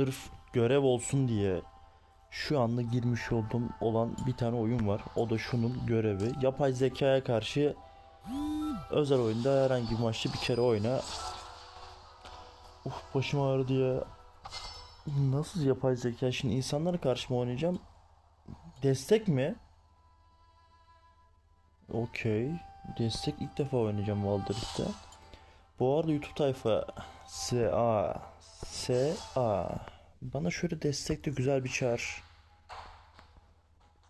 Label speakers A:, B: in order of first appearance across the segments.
A: sırf görev olsun diye şu anda girmiş olduğum olan bir tane oyun var. O da şunun görevi. Yapay zekaya karşı özel oyunda herhangi bir maçta bir kere oyna. Uf başım ağrıdı ya. Nasıl yapay zeka? Şimdi insanlara karşı mı oynayacağım? Destek mi? Okey. Destek ilk defa oynayacağım Wildrift'te. Bu arada YouTube tayfa SA SA Bana şöyle destekte güzel bir çağır.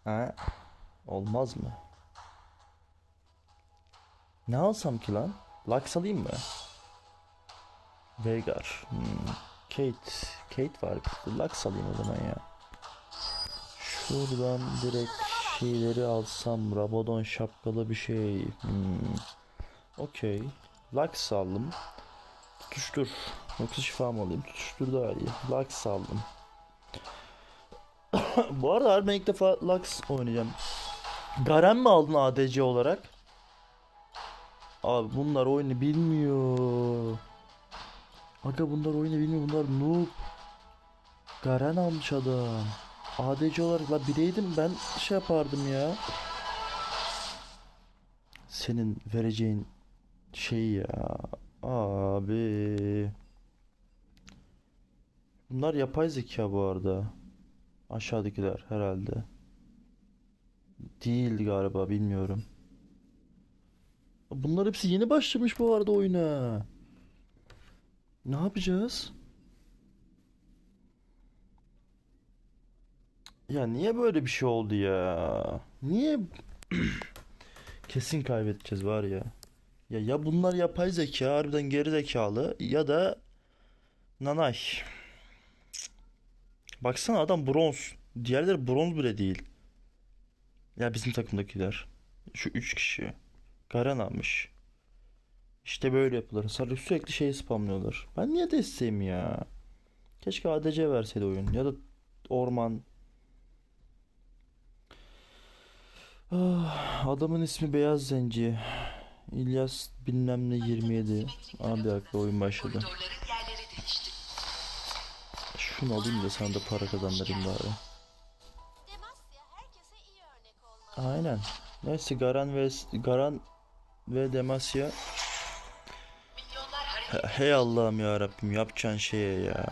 A: Ha? Olmaz mı? Ne alsam ki lan? Lux alayım mı? Veigar. Hmm. Kate. Kate var. de. Lux alayım o zaman ya. Şuradan direkt şeyleri alsam. Rabadon şapkalı bir şey. Hmm. Okey. Lux aldım. Tutuştur. Yoksa şifa mı alayım? Tutuştur daha iyi. Lux aldım. Bu arada harbi ben ilk defa Lux oynayacağım. Garen mi aldın ADC olarak? Abi bunlar oyunu bilmiyor. Aga bunlar oyunu bilmiyor. Bunlar noob. Garen almış adam. ADC olarak la bireydim ben şey yapardım ya. Senin vereceğin şey ya. Abi. Bunlar yapay zeka bu arada. Aşağıdakiler herhalde. Değil galiba bilmiyorum. Bunlar hepsi yeni başlamış bu arada oyuna. Ne yapacağız? Ya niye böyle bir şey oldu ya? Niye? Kesin kaybedeceğiz var ya. Ya ya bunlar yapay zeka harbiden geri zekalı ya da nanay. Baksana adam bronz. Diğerleri bronz bile değil. Ya bizim takımdakiler. Şu üç kişi. Garen almış. İşte böyle yapılır. Sadece sürekli şey spamlıyorlar. Ben niye desteğim ya? Keşke ADC verseydi oyun. Ya da orman. Ah, adamın ismi Beyaz Zenci. İlyas bilmem ne 27. Aa bir dakika oyun başladı. Şunu alayım da sana da para kazandırayım bari. Aynen. Neyse Garan ve Garan ve Demasya. Hey Allah'ım ya Rabbim yapacağın şeye ya.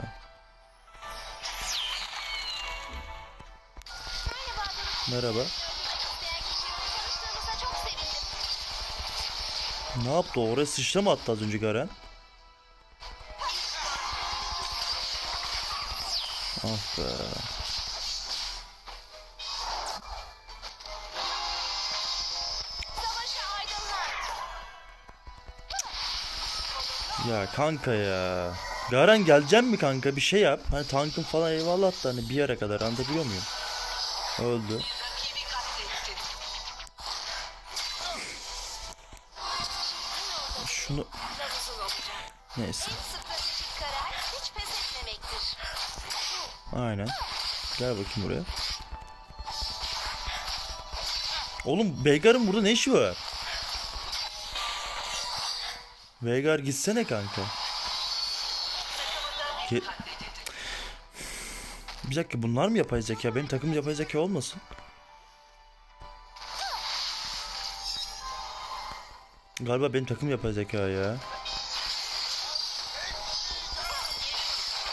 B: Merhaba.
A: Ne yaptı? Oraya sıçra mı attı az önce Garen? Ah. Ya kanka ya. Garen gelecek mi kanka? Bir şey yap. Hani tankın falan eyvallah da hani bir yere kadar anlatabiliyor muyum? Öldü. Şunu neyse.
B: Karar hiç pes etmemektir.
A: Aynen. Gel bakayım buraya. Oğlum Veigar'ın burada ne işi var? Veigar gitsene kanka. Ge-. Bir dakika bunlar mı yapay zeka? Benim takım yapay zeka olmasın? Galiba benim takım yapay zeka ya.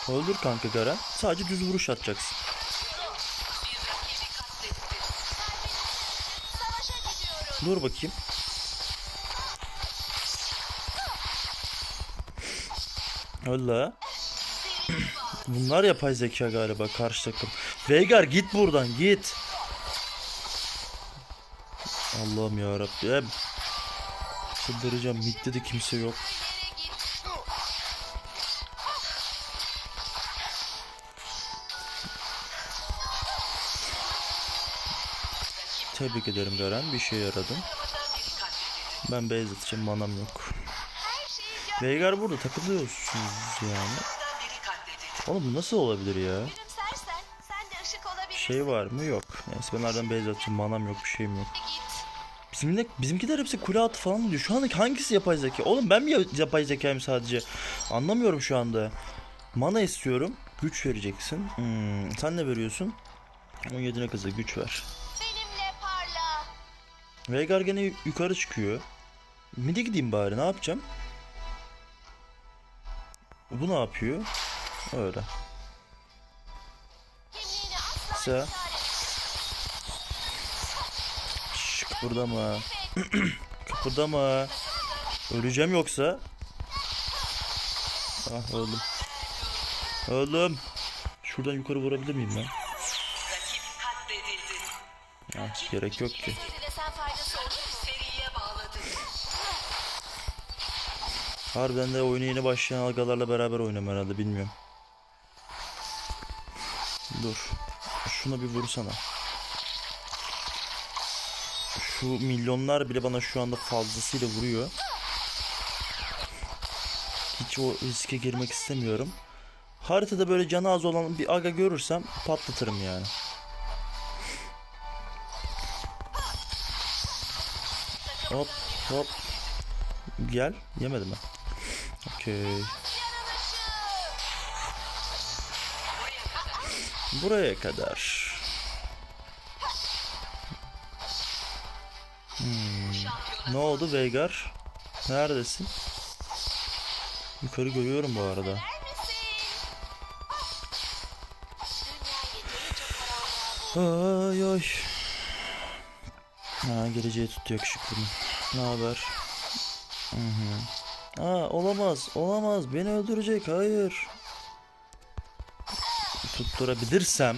A: Öldür kanka Garen. Sadece düz vuruş atacaksın. Dur bakayım. Öyle. Bunlar yapay zeka galiba karşı takım. Veigar git buradan git. Allah'ım ya Rabbim. Çıldıracağım. Mid'de de kimse yok. Tebrik ederim Garen. Bir şey yaradın. Ben base atacağım. Manam yok. Veigar burada takılıyorsunuz yani. Oğlum bu nasıl olabilir ya? Şey var mı? Yok. Neyse ben nereden base atacağım? Manam yok. Bir şeyim yok. Bizimle, bizimkiler hepsi kule altı falan diyor? Şu anda hangisi yapay zeka? Oğlum ben mi ya- yapay zekayım sadece? Anlamıyorum şu anda. Mana istiyorum. Güç vereceksin. Hmm, sen ne veriyorsun? 17'ne kızı güç ver. Veigar gene yu- yukarı çıkıyor. Mide gideyim bari ne yapacağım? Bu ne yapıyor? Öyle.
B: İptal et.
A: Şşş kıpırdama. kıpırdama. Öleceğim yoksa. Ah öldüm. Öldüm. Şuradan yukarı vurabilir miyim ben?
C: Katledildi.
A: Ah, gerek yok ki. Harbiden de oyunu yeni başlayan algalarla beraber oynam herhalde bilmiyorum. Dur. Şuna bir vursana. Şu milyonlar bile bana şu anda fazlasıyla vuruyor. Hiç o riske girmek istemiyorum. Haritada böyle canı az olan bir aga görürsem patlatırım yani. Hop hop. Gel. Yemedim ben. Okey. Buraya kadar. Hmm. Ne oldu Veigar? Neredesin? Yukarı görüyorum bu arada. Ay ay. Ha geleceği tut yakışıklı mı? Ne haber? Hı hı. Aa olamaz, olamaz. Beni öldürecek. Hayır. Tutturabilirsem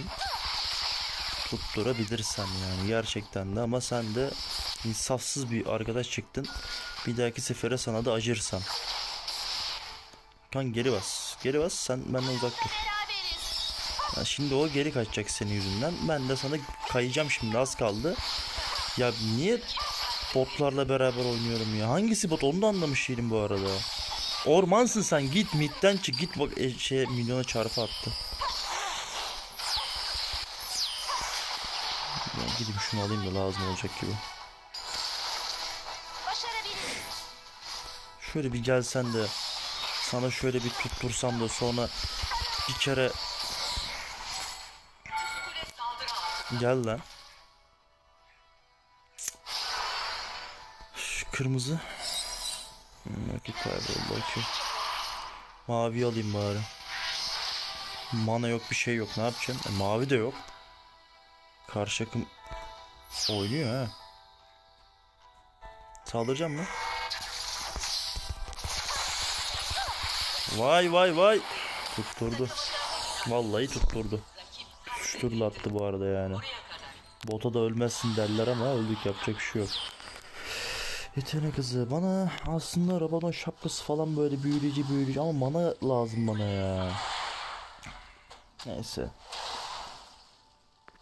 A: tutturabilirsem yani gerçekten de ama sen de insafsız bir arkadaş çıktın. Bir dahaki sefere sana da acırsam. Kan geri bas. Geri bas. Sen benden uzak dur. Ya şimdi o geri kaçacak senin yüzünden. Ben de sana kayacağım şimdi az kaldı. Ya niye botlarla beraber oynuyorum ya? Hangisi bot onu da anlamış değilim bu arada. Ormansın sen git midden çık git bak e, şeye milyona çarpı attı. Ya gidip şunu alayım da lazım olacak gibi. Şöyle bir gelsen de sana şöyle bir tuttursam da sonra bir kere. Gel lan. Kırmızı. Vakit kayboldu okey. Mavi alayım bari. Mana yok bir şey yok ne yapacağım? E, mavi de yok. Karşı takım oynuyor ha. Saldıracağım mı? Vay vay vay. Tutturdu. Vallahi tutturdu. Şuturla attı bu arada yani. Bota da ölmezsin derler ama öldük yapacak bir şey yok. Yetenek kızı bana aslında Rabadon şapkası falan böyle büyüleyici büyüleyici ama mana lazım bana ya. Neyse.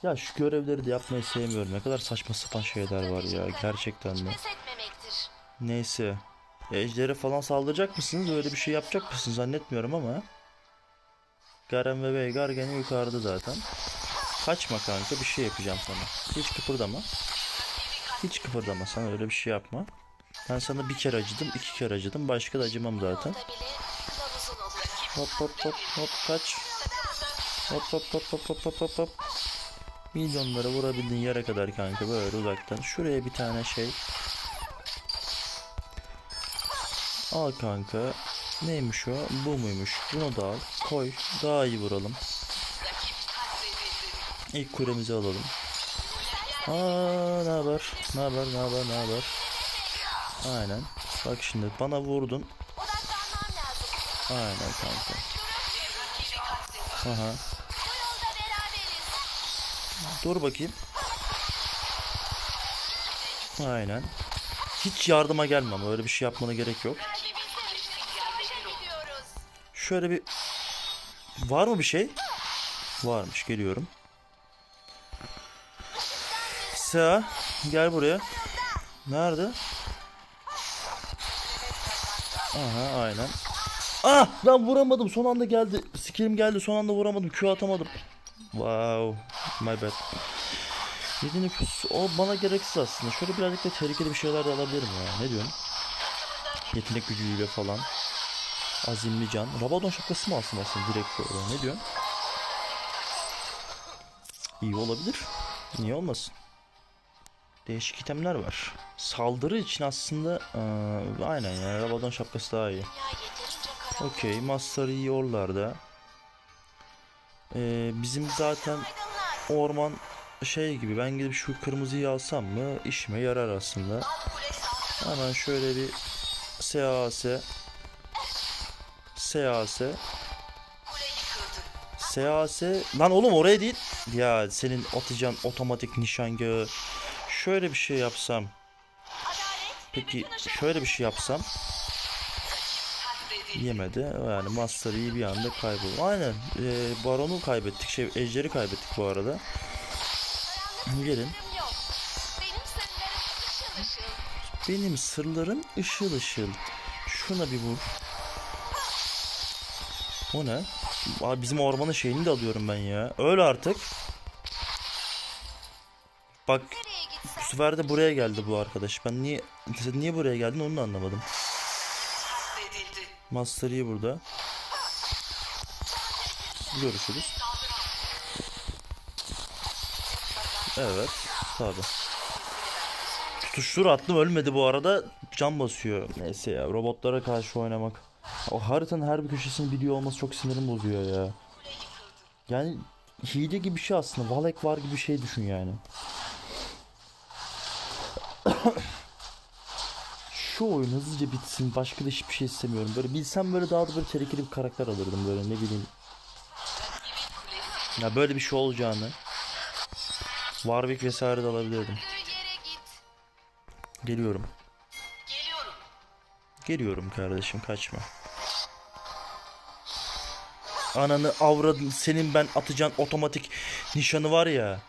A: Ya şu görevleri de yapmayı sevmiyorum. Ne kadar saçma sapan şeyler var ya gerçekten de. Neyse. Ejder'e falan saldıracak mısınız? Öyle bir şey yapacak mısınız? Zannetmiyorum ama. Garen ve Veigar gene yukarıda zaten. Kaçma kanka bir şey yapacağım sana. Hiç kıpırdama. Hiç kıpırdama sana öyle bir şey yapma. Ben sana bir kere acıdım, iki kere acıdım. Başka da acımam zaten. Hop hop hop hop kaç. Hop hop hop hop hop hop hop hop. Milyonlara vurabildiğin yere kadar kanka böyle uzaktan. Şuraya bir tane şey. Al kanka. Neymiş o? Bu muymuş? Bunu da al. Koy. Daha iyi vuralım. İlk kulemizi alalım. Aa, ne haber? Ne haber? Ne haber? Ne haber? Aynen. Bak şimdi bana vurdun. Aynen kanka. Aha. Dur bakayım. Aynen. Hiç yardıma gelmem. Öyle bir şey yapmana gerek yok. Şöyle bir... Var mı bir şey? Varmış. Geliyorum. Sea. Gel buraya. Nerede? Aha aynen. Ah lan vuramadım son anda geldi. Skillim geldi son anda vuramadım. Q atamadım. Wow. My bad. 7 nüfus. O bana gereksiz aslında. Şöyle birazcık da tehlikeli bir şeyler de alabilirim ya. Ne diyorsun? Yetenek gücüyle falan. Azimli can. Rabadon şapkası mı alsın aslında direkt böyle. Ne diyorsun? İyi olabilir. Niye olmasın? Değişik itemler var. Saldırı için aslında eee, aynen ya Rabadon şapkası daha iyi. Okey, Master'ı iyi oralarda. Ee, bizim zaten orman şey gibi ben gidip şu kırmızıyı alsam mı işime yarar aslında. Hemen şöyle bir SAS SAS. SAS lan oğlum oraya değil. Ya senin atacağın otomatik nişangahı. Şöyle bir şey yapsam. Peki şöyle bir şey yapsam. Yemedi. Yani Master iyi bir anda kayboldu. Aynen. Ee, Baron'u kaybettik. Şey, Ejder'i kaybettik bu arada. Gelin.
B: Benim sırlarım ışıl ışıl.
A: Şuna bir vur. O ne? Abi bizim ormanın şeyini de alıyorum ben ya. Öl artık. Bak bu sefer de buraya geldi bu arkadaş. Ben niye niye buraya geldin onu da anlamadım. Master iyi burada. Görüşürüz. Evet. Tabi. Tutuştur attım ölmedi bu arada. Can basıyor. Neyse ya robotlara karşı oynamak. O haritanın her bir köşesini biliyor olması çok sinirim bozuyor ya. Yani hile gibi bir şey aslında. Valek var gibi bir şey düşün yani. Şu oyun hızlıca bitsin. Başka da hiçbir şey istemiyorum. Böyle bilsem böyle daha da böyle tehlikeli bir karakter alırdım böyle ne bileyim. Ya böyle bir şey olacağını. Warwick vesaire de alabilirdim. Geliyorum.
C: Geliyorum.
A: Geliyorum kardeşim kaçma. Ananı avradın senin ben atacağın otomatik nişanı var ya.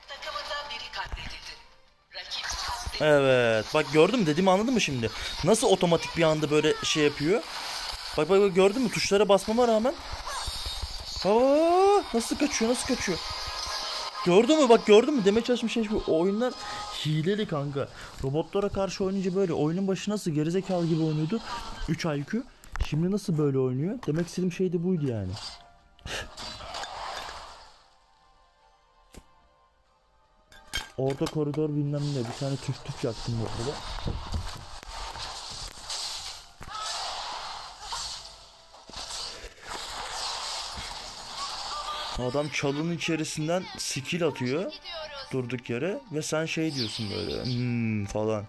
A: Evet bak gördün mü dediğimi anladın mı şimdi? Nasıl otomatik bir anda böyle şey yapıyor? Bak bak, bak gördün mü tuşlara basmama rağmen. Aa, nasıl kaçıyor nasıl kaçıyor? Gördün mü bak gördün mü demeye çalıştığım şey şu oyunlar hileli kanka. Robotlara karşı oynayınca böyle oyunun başı nasıl gerizekalı gibi oynuyordu 3 IQ. Şimdi nasıl böyle oynuyor? Demek istediğim şey de buydu yani. Orta koridor bilmem ne bir tane tüf tüf yaktım bu arada. Adam çalının içerisinden skill atıyor durduk yere ve sen şey diyorsun böyle hmm falan.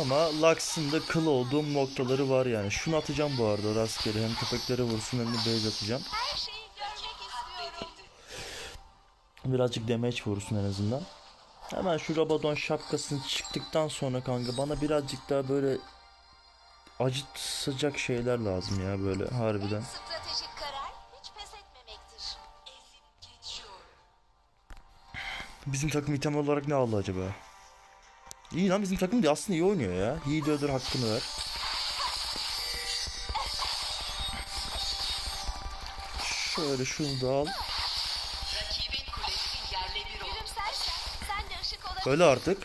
A: Ama Lux'ın da kıl olduğum noktaları var yani. Şunu atacağım bu arada rastgele hem köpeklere vursun hem de base atacağım. Birazcık damage vursun en azından. Hemen şu Rabadon şapkasını çıktıktan sonra kanka bana birazcık daha böyle acıtacak şeyler lazım ya böyle harbiden. Bizim takım item olarak ne aldı acaba? İyi lan bizim takım da aslında iyi oynuyor ya. Yiğit öldür hakkını ver. Şöyle şunu da al. Öyle artık.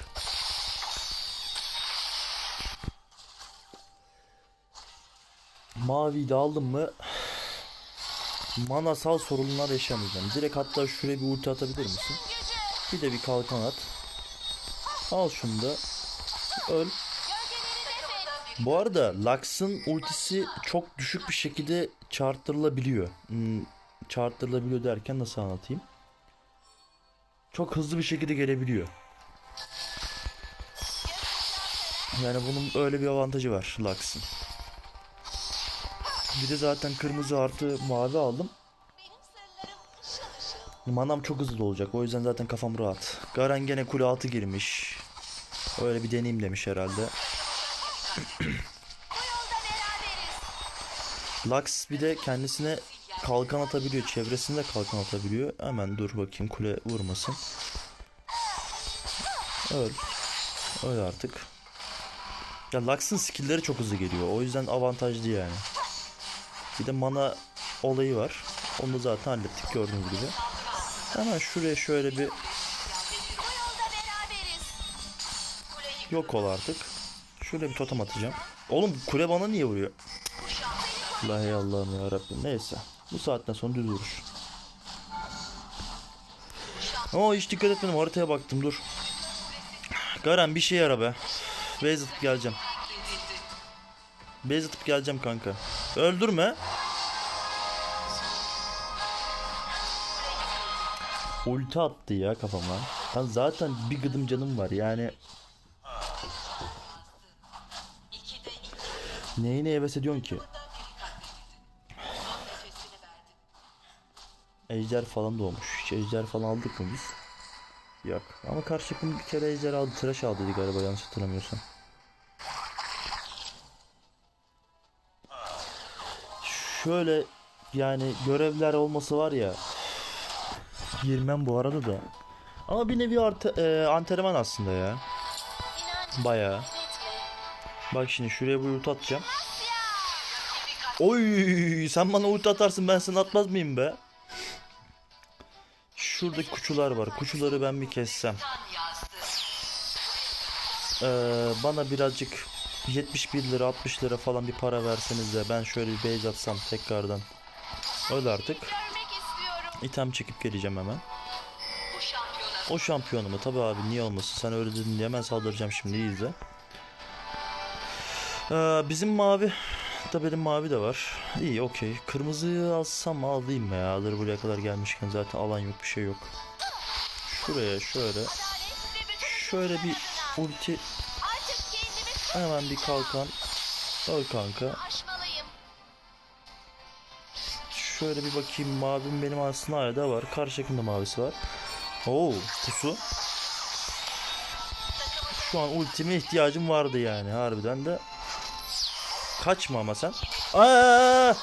A: Maviyi de aldım mı manasal sorunlar yaşamayacağım. Direkt hatta şuraya bir ulti atabilir misin? Bir de bir kalkan at. Al şunu da. Öl. Bu arada Lux'ın ultisi çok düşük bir şekilde çarptırılabiliyor. Hmm, çarptırılabiliyor derken nasıl anlatayım? Çok hızlı bir şekilde gelebiliyor. Yani bunun öyle bir avantajı var Lux'ın. Bir de zaten kırmızı artı mavi aldım. Manam çok hızlı olacak. O yüzden zaten kafam rahat. Garen gene kule altı girmiş. Öyle bir deneyim demiş herhalde. Lux bir de kendisine kalkan atabiliyor. Çevresinde kalkan atabiliyor. Hemen dur bakayım kule vurmasın. Öl. Öl artık. Ya Lux'ın skill'leri çok hızlı geliyor. O yüzden avantajlı yani. Bir de mana olayı var. Onu da zaten hallettik gördüğünüz gibi. Hemen şuraya şöyle bir yok ol artık. Şöyle bir totem atacağım. Oğlum kule bana niye vuruyor? Allah ey Allah'ım ya Rabbim. Neyse. Bu saatten sonra düz vuruş. Oo hiç dikkat etmedim. Haritaya baktım dur. Garen bir şey yara be. Base atıp geleceğim. Base atıp geleceğim kanka. Öldürme. Ulti attı ya kafama. Lan zaten bir gıdım canım var yani. Neyine heves ediyorsun ki? Ejder falan doğmuş. Hiç ejder falan aldık mı biz? Yok. Ama karşı takım bir kere ejder aldı. Tıraş aldıydı galiba yanlış hatırlamıyorsam. Şöyle yani görevler olması var ya. Girmem bu arada da. Ama bir nevi artı, e, antrenman aslında ya. Bayağı. Bak şimdi şuraya bir ult atacağım. Oy sen bana ult atarsın ben sana atmaz mıyım be? Şurada kuçular var. Kuçuları ben bir kessem. Ee, bana birazcık 71 lira 60 lira falan bir para verseniz de ben şöyle bir base atsam tekrardan. Öyle artık. İtem çekip geleceğim hemen. O şampiyonumu tabi abi niye olmasın sen öyle dedin diye hemen saldıracağım şimdi iyi izle. Ee, bizim mavi da benim mavi de var. İyi okey. Kırmızıyı alsam alayım mı ya. Alır buraya kadar gelmişken zaten alan yok bir şey yok. Şuraya şöyle. Şöyle bir ulti hemen bir kalkan. Al kanka. Şöyle bir bakayım mavim benim aslında hala da var. Karşı takımda mavisi var. Oo pusu. Şu an ultime ihtiyacım vardı yani harbiden de. Kaçma ama sen. Aa!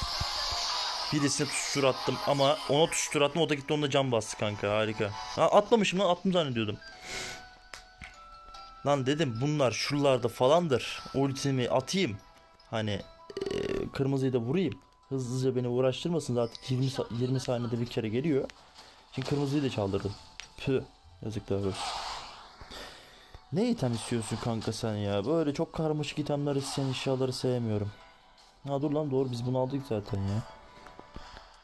A: Birisine tutuştur attım ama ona tutuştur attım o da gitti onda can bastı kanka harika. Ha, atmamışım lan attım zannediyordum. Lan dedim bunlar şuralarda falandır. Ultimi atayım. Hani e, kırmızıyı da vurayım. Hızlıca beni uğraştırmasın zaten 20, sa- 20 saniyede bir kere geliyor. Şimdi kırmızıyı da çaldırdım. Püh. Yazıklar olsun. Ne item istiyorsun kanka sen ya? Böyle çok karmaşık itemler isteyen eşyaları sevmiyorum. Ha dur lan doğru biz bunu aldık zaten ya.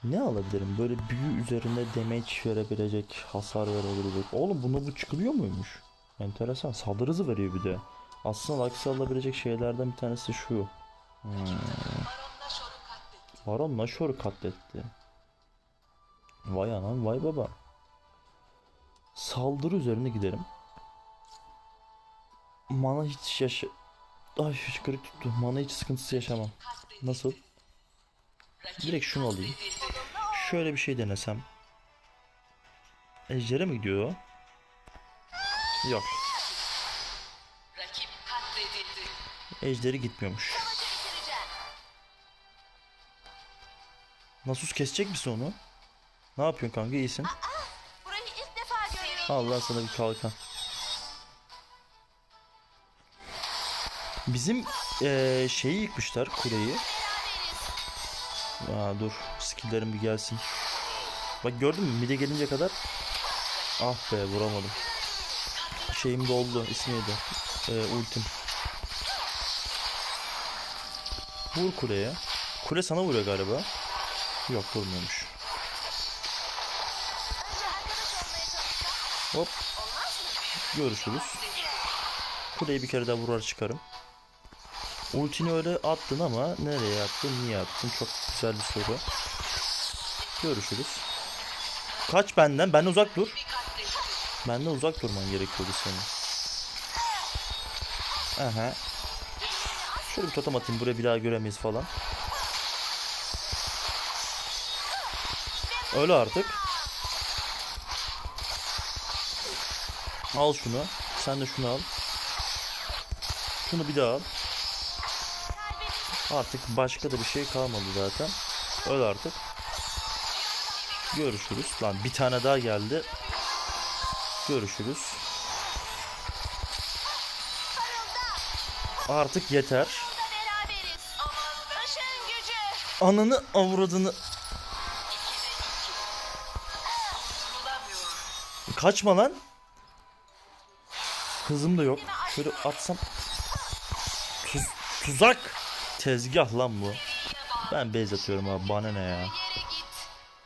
A: Ne alabilirim? Böyle büyü üzerinde damage verebilecek, hasar verebilecek. Oğlum buna bu çıkılıyor muymuş? Enteresan. Saldırı hızı veriyor bir de. Aslında Lux'a alabilecek şeylerden bir tanesi şu. Hmm. Baron Nashor'u katletti. Vay anam vay baba. Saldırı üzerine giderim. Mana hiç yaşa... Ay hıçkırık tuttu. Mana hiç sıkıntısı yaşamam. Nasıl? Direkt şunu alayım. Şöyle bir şey denesem. Ejder'e mi gidiyor? Yok. Ejder'i gitmiyormuş. Nasus kesecek misin onu? Ne yapıyorsun kanka iyisin? Allah sana bir kalkan. Bizim eee, şeyi yıkmışlar kuleyi. Aa, dur skilllerim bir gelsin. Bak gördün mü mide gelince kadar. Ah be vuramadım. Şeyim doldu ismi neydi? Ee, ultim. Vur kuleye. Kule sana vuruyor galiba. Yok vurmuyormuş. Hop görüşürüz. Kuleyi bir kere daha vurar çıkarım. Ultini öyle attın ama nereye attın, niye attın? Çok güzel bir soru. Görüşürüz. Kaç benden, benden uzak dur. Benden uzak durman gerekiyordu senin. Aha. Şöyle bir totem atayım buraya bir daha göremeyiz falan. Öyle artık. Al şunu. Sen de şunu al. Şunu bir daha al. Artık başka da bir şey kalmadı zaten. Öyle artık. Görüşürüz. Lan bir tane daha geldi. Görüşürüz. Artık yeter. Ananı avradını. Kaçma lan. Hızım da yok. Şöyle atsam. Tuz, tuzak. Tezgah lan bu. Ben base atıyorum abi bana ne ya.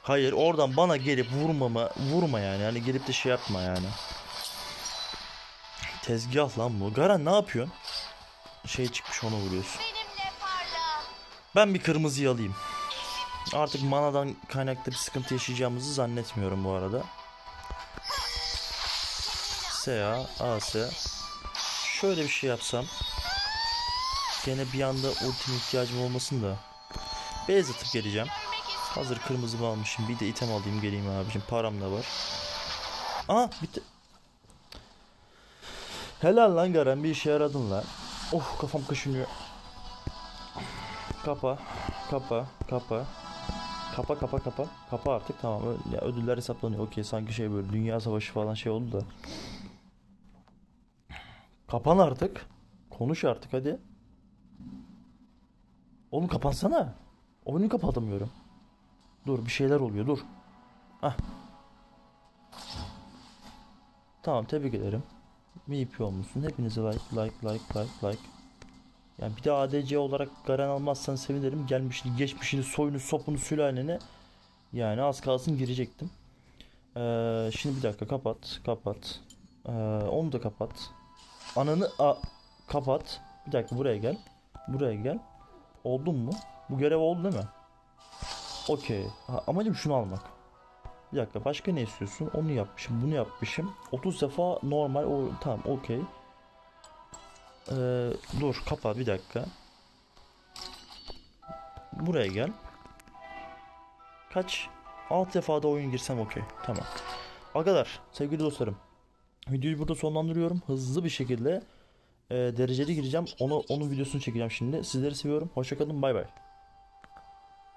A: Hayır oradan bana gelip vurmama vurma yani. Hani gelip de şey yapma yani. Tezgah lan bu. Garan ne yapıyorsun? Şey çıkmış onu vuruyorsun. Ben bir kırmızıyı alayım. Artık manadan kaynaklı bir sıkıntı yaşayacağımızı zannetmiyorum bu arada. SA, AS. Şöyle bir şey yapsam. Gene bir anda ultime ihtiyacım olmasın da. Beyaz atıp geleceğim. Hazır kırmızımı almışım. Bir de item alayım geleyim abicim. Param da var. Aa bitti. Helal lan Garen bir işe yaradın lan. Oh kafam kaşınıyor. Kapa. Kapa. Kapa. Kapa kapa kapa. Kapa artık tamam. Ya ödüller hesaplanıyor. Okey sanki şey böyle dünya savaşı falan şey oldu da. Kapan artık. Konuş artık hadi. Oğlum kapansana. Oyunu kapatamıyorum. Dur bir şeyler oluyor dur. Ah. Tamam tebrik ederim. VIP olmuşsun. Hepinize like like like like like. Yani bir de ADC olarak Garen almazsan sevinirim. Gelmişini, geçmişini, soyunu, sopunu, sülaleni yani az kalsın girecektim. Ee, şimdi bir dakika kapat, kapat. Ee, onu da kapat. Ananı a kapat. Bir dakika buraya gel. Buraya gel. Oldun mu? Bu görev oldu değil mi? Okey. Amacım şunu almak. Bir dakika başka ne istiyorsun? Onu yapmışım, bunu yapmışım. 30 defa normal o tamam okey. Ee, dur kapat bir dakika. Buraya gel. Kaç? 6 defa da oyun girsem okey. Tamam. Arkadaşlar sevgili dostlarım. Videoyu burada sonlandırıyorum. Hızlı bir şekilde e, dereceli gireceğim. Onu onun videosunu çekeceğim şimdi. Sizleri seviyorum. Hoşçakalın. Bay bay.